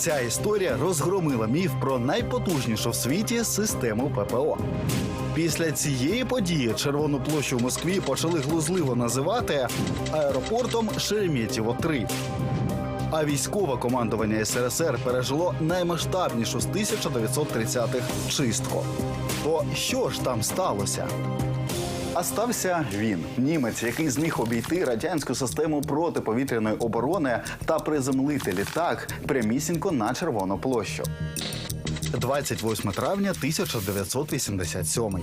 Ця історія розгромила міф про найпотужнішу в світі систему ППО. Після цієї події Червону площу в Москві почали глузливо називати аеропортом Шереметьєво 3 А військове командування СРСР пережило наймасштабнішу з 1930-х чистку. То що ж там сталося? А стався він, німець, який зміг обійти радянську систему протиповітряної оборони та приземлити літак прямісінько на Червону площу. 28 травня 1987.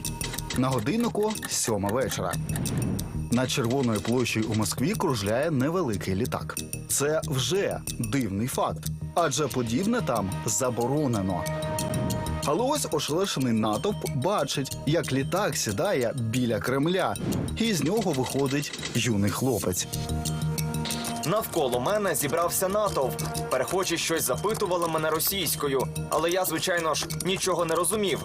На годиннику 7 вечора. Над Червоною площею у Москві кружляє невеликий літак. Це вже дивний факт, адже подібне там заборонено. Але ось ошелешений натовп бачить, як літак сідає біля Кремля, і з нього виходить юний хлопець. Навколо мене зібрався натовп. Перехожі щось запитували мене російською, але я, звичайно ж, нічого не розумів.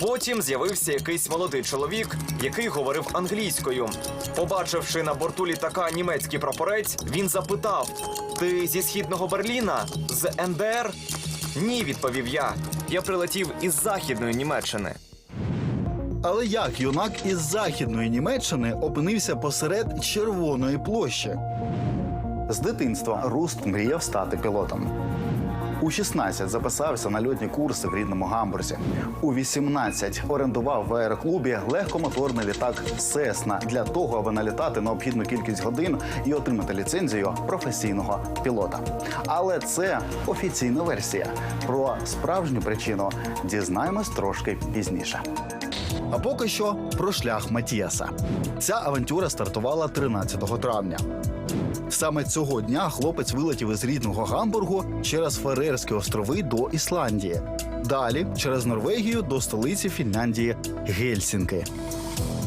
Потім з'явився якийсь молодий чоловік, який говорив англійською. Побачивши на борту літака німецький прапорець, він запитав: Ти зі східного Берліна? З НДР? Ні, відповів я. Я прилетів із західної Німеччини. Але як юнак із західної Німеччини опинився посеред червоної площі? З дитинства Руст мріяв стати пілотом. У 16 записався на льотні курси в рідному гамбурзі. У 18 орендував в аероклубі легкомоторний літак Сесна для того, аби налітати необхідну кількість годин і отримати ліцензію професійного пілота. Але це офіційна версія. Про справжню причину дізнаємось трошки пізніше. А поки що про шлях Матіаса. Ця авантюра стартувала 13 травня. Саме цього дня хлопець вилетів із рідного Гамбургу через Ферерські острови до Ісландії. Далі через Норвегію до столиці Фінляндії Гельсінки.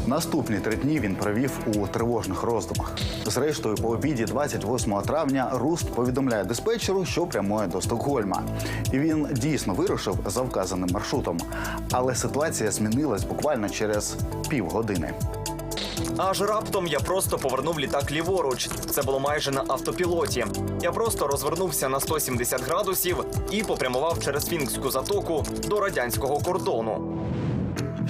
Наступні три дні він провів у тривожних роздумах. Зрештою, по обіді 28 травня Руст повідомляє диспетчеру, що прямує до Стокгольма. І він дійсно вирушив за вказаним маршрутом. Але ситуація змінилась буквально через півгодини. Аж раптом я просто повернув літак ліворуч. Це було майже на автопілоті. Я просто розвернувся на 170 градусів і попрямував через Фінську затоку до радянського кордону.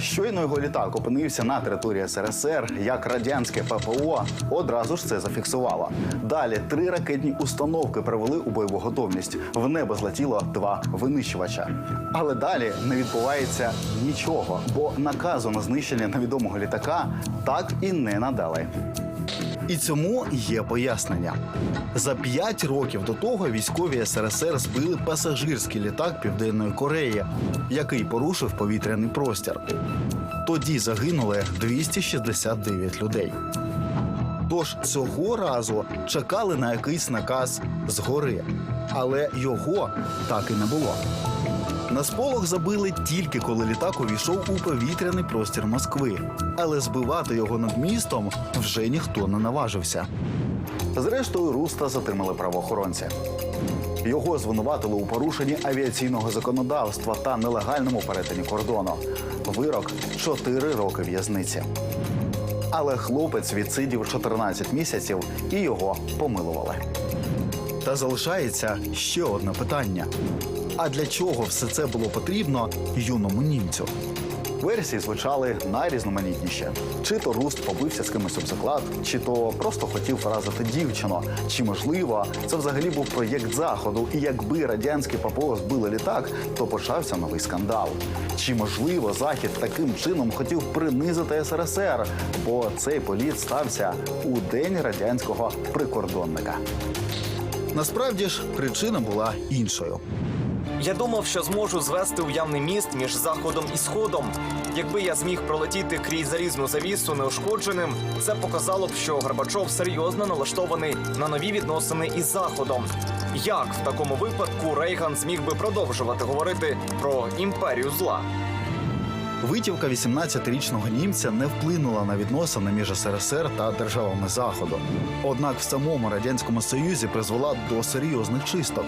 Щойно його літак опинився на території СРСР, як радянське ППО одразу ж це зафіксувало. Далі три ракетні установки привели у бойову готовність. В небо злетіло два винищувача. Але далі не відбувається нічого, бо наказу на знищення невідомого літака так і не надали. І цьому є пояснення. За п'ять років до того військові СРСР збили пасажирський літак Південної Кореї, який порушив повітряний простір. Тоді загинули 269 людей. Тож цього разу чекали на якийсь наказ згори, але його так і не було. На сполох забили тільки коли літак увійшов у повітряний простір Москви, але збивати його над містом вже ніхто не наважився. Зрештою, Руста затримали правоохоронці. Його звинуватили у порушенні авіаційного законодавства та нелегальному перетині кордону. Вирок 4 роки в'язниці. Але хлопець відсидів 14 місяців і його помилували. Та залишається ще одне питання: а для чого все це було потрібно юному німцю? Версії звучали найрізноманітніші. Чи то Руст побився з кимось об заклад, чи то просто хотів вразити дівчину, чи можливо це взагалі був проєкт заходу, і якби радянські ППО збили літак, то почався новий скандал. Чи можливо захід таким чином хотів принизити СРСР, бо цей політ стався у день радянського прикордонника. Насправді ж причина була іншою. Я думав, що зможу звести уявний міст між заходом і сходом. Якби я зміг пролетіти крізь залізну завісу неушкодженим, це показало б, що Горбачов серйозно налаштований на нові відносини із заходом. Як в такому випадку Рейган зміг би продовжувати говорити про імперію зла? Витівка 18-річного німця не вплинула на відносини між СРСР та державами Заходу. Однак в самому радянському союзі призвела до серйозних чисток.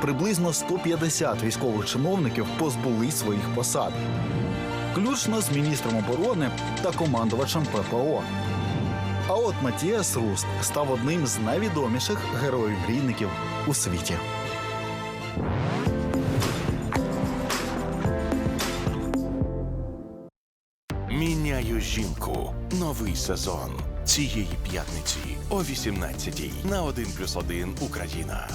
Приблизно 150 військових чиновників позбулись своїх посад, включно з міністром оборони та командувачем ППО. А от Матіас Руст став одним з найвідоміших героїв-мрійників у світі. Міняю жінку. Новий сезон цієї п'ятниці о 18-й на 1+,1 Україна.